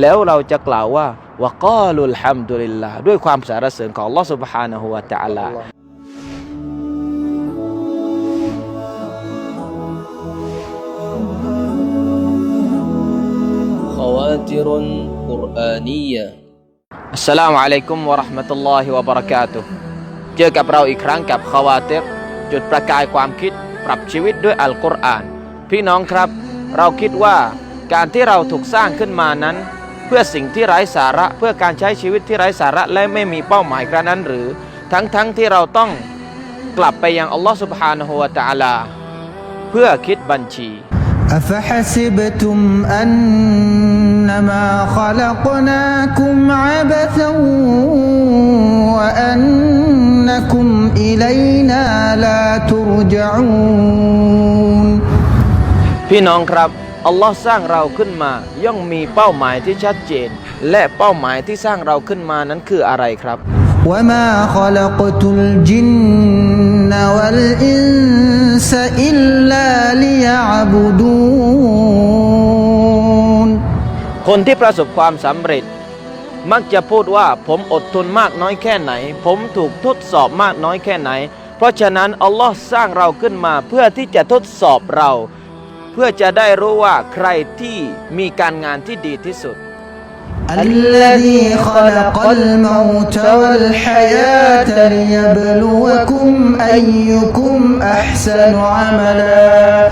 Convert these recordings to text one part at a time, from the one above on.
แล้วเราจะกล่าวว่าวะกาลุลฮัมดุลิลลาห์ด้วยความสรรเสริญของ Allah سبحانه และ تعالى خواتر قرآنية อัสสลามุอะลัยกุมวะเราะห์มะตุลลอฮิวะบะเราะกาตุฮ์เจอกับเราอีกครั้งกับคาวาติรจุดประกายความคิดปรับชีวิตด้วยอัลกุรอาน พี่น้องครับ เราคิดว่าการที่เราถูกสร้างขึ้นมานั้น เ พื่อสิ่งที่ไร้สาระ เพื่อการใช้ชีวิตที่ไร้สาระและไม่มีเป้าหมายกระนั้นหรือ ทั้งๆทที่เราต้องกลับไปยังอัลลอฮ์ سبحانه และ تعالى เพื่อคิดบัญชี أفحسبتم أنما خلقناكم عبثا وأنكم إلينا لا ترجعون พี่น้องครับ อัลลอฮ์สร้างเราขึ้นมา ย่อมมีเป้าหมายที่ชัดเจน และเป้าหมายที่สร้างเราขึ้นมานั้นคืออะไรครับ وما خلقت الجن والإنس إلا ليعبدون คนที่ประสบความสำเร็จ มักจะพูดว่าผมอดทนมากน้อยแค่ไหน ผมถูกทดสอบมากน้อยแค่ไหน เพราะฉะนั้นอัลลอฮ์สร้างเราขึ้นมาเพื่อที่จะทดสอบเรา เพื่อจะได้รู้ว่าใครที่มีการงานที่ดีที่สุด الذي خلق الموت والحياة ليبلوكم أيكم أحسن عملا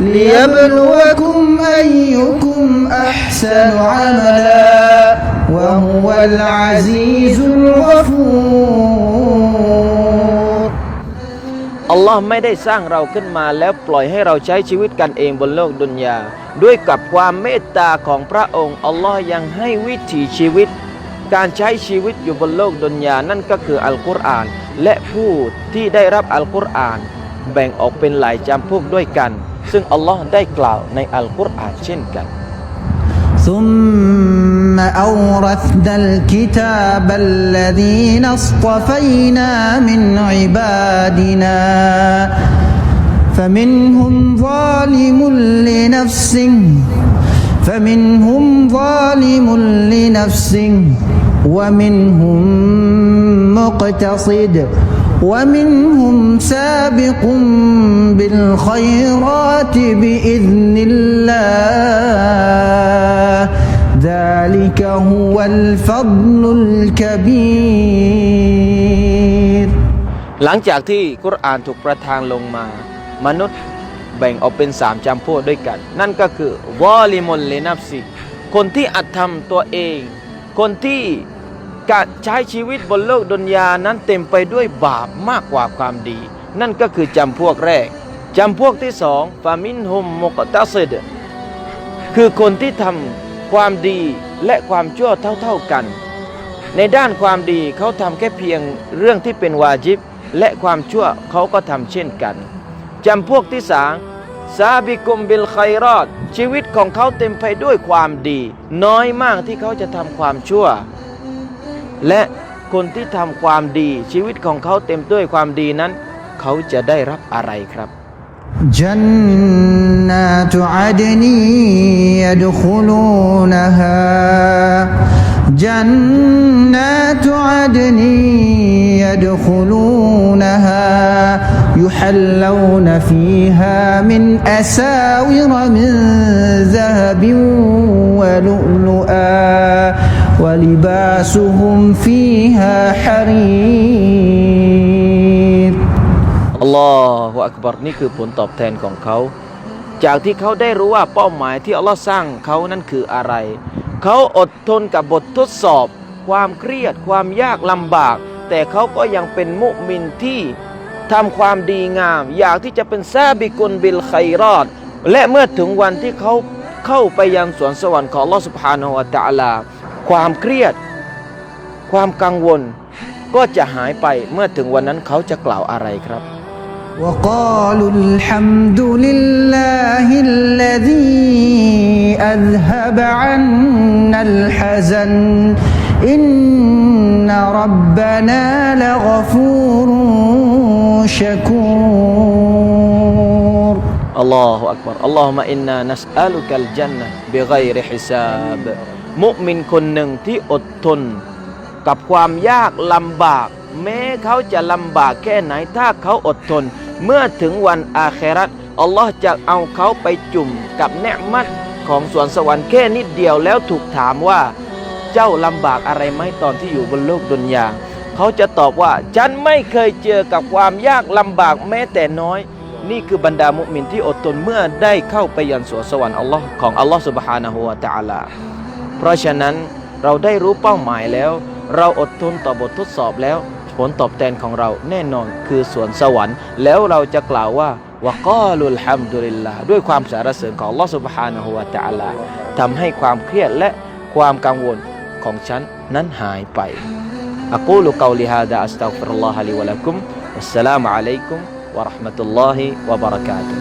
ليبلوكم أيكم أحسن عملا وهو العزيز الغفور อัลลอฮ์ไม่ได้สร้างเราขึ้นมาแล้วปล่อยให้เราใช้ชีวิตกันเองบนโลกดุนยา ด้วยกับความเมตตาของพระองค์ อัลลอฮ์ยังให้วิถีชีวิต การใช้ชีวิตอยู่บนโลกดุนยานั่นก็คืออัลกุรอาน และผู้ที่ได้รับอัลกุรอาน แบ่งออกเป็นหลายจำพวกด้วยกัน ซึ่งอัลลอฮ์ได้กล่าวในอัลกุรอานเช่นกันซุม أورثنا الكتاب الذين اصطفينا من عبادنا. فمنهم ظالم لنفسه فمنهم ظالم لنفسه ومنهم مقتصد ومنهم سابق بالخيرات بإذن الله. الفضل الكبير หลังจากที่กุรอานถูกประทานลงมา มนุษย์แบ่งออกเป็นสามจำพวกด้วยกัน นั่นก็คือวอลิมุลเลนับซิคนที่อัตธรรมตัวเอง คนที่การใช้ชีวิตบนโลกดุนยานั้นเต็มไปด้วยบาปมากกว่าความดี นั่นก็คือจำพวกแรกจำพวกที่สองฟามินฮุมมุกตัสดคือคนที่ทำความดี และความชั่วเท่าๆกัน ในด้านความดีเขาทำแค่เพียงเรื่องที่เป็นวาจิบ และความชั่วเขาก็ทำเช่นกันจำพวกที่สามซาบิกุมบิลไครอด ชีวิตของเขาเต็มไปด้วยความดี น้อยมากที่เขาจะทำความชั่ว และคนที่ทำความดี ชีวิตของเขาเต็มด้วยความดีนั้น เขาจะได้รับอะไรครับ جنات عدن يدخلونها. جنات عدن يدخلونها. يحلون فيها من أساور من ذهب ولؤلؤا. ولباسهم فيها حرير. อัลลอฮฺอักบัรนี่คือผลตอบแทนของเขา จากที่เขาได้รู้ว่าเป้าหมายที่อัลลอฮ์สร้างเขานั้นคืออะไร เขาอดทนกับบททดสอบ ความเครียด ความยากลำบาก แต่เขาก็ยังเป็นมุมินที่ทำความดีงาม อยากที่จะเป็นซาบิกุนบิลไครอด และเมื่อถึงวันที่เขาเข้าไปยังสวนสวรรค์ของอัลลอฮ์สุบฮานาอะตะอาลา ความเครียด ความกังวล ก็จะหายไปเมื่อถึงวันนั้นเขาจะกล่าวอะไรครับ وقالوا الحمد لله الذي أذهب عنا الحزن إن ربنا لغفور شكور อัลลอฮฺอักบารอัลลอฮุมะอินนานัสอัลุกัลจันนะบิไกรฮิซาบ มุมินคนหนึ่งที่อดทน กับความยากลำบาก แม้เขาจะลำบากแค่ไหนถ้าเขาอดทน เมื่อถึงวันอาเครัตอัลลอฮ์จะเอาเขาไปจุ่มกับเนืมัดของสวนสวรรค์แค่นิดเดียวแล้วถูกถามว่า เจ้าลำบากอะไรไหมตอนที่อยู่บนโลกดุนยา เขาจะตอบว่า ฉันไม่เคยเจอกับความยากลำบากแม้แต่น้อย นี่คือบรรดามุมินที่อดทนเมื่อได้เข้าไปยันสวนสวรรค์อัลลอฮ์ของอัลลอฮ์ سبحانه และ تعالى เพราะฉะนั้นเราได้รู้เป้าหมายแล้ว เราอดทนต่อบททดสอบแล้ว ผลตอบแทนของเราแน่นอนคือสวนสวรรค์ แล้วเราจะกล่าวว่าวะกาลุลฮัมดุลิลลาห์ด้วยความสรรเสริญของอัลลอฮ์ سبحانه และ تعالى ทำให้ความเครียดและความกังวลของฉันนั้นหายไป أقول قولي هذا أستغفر الله لي ولكم والسلام عليكم ورحمة الله وبركاته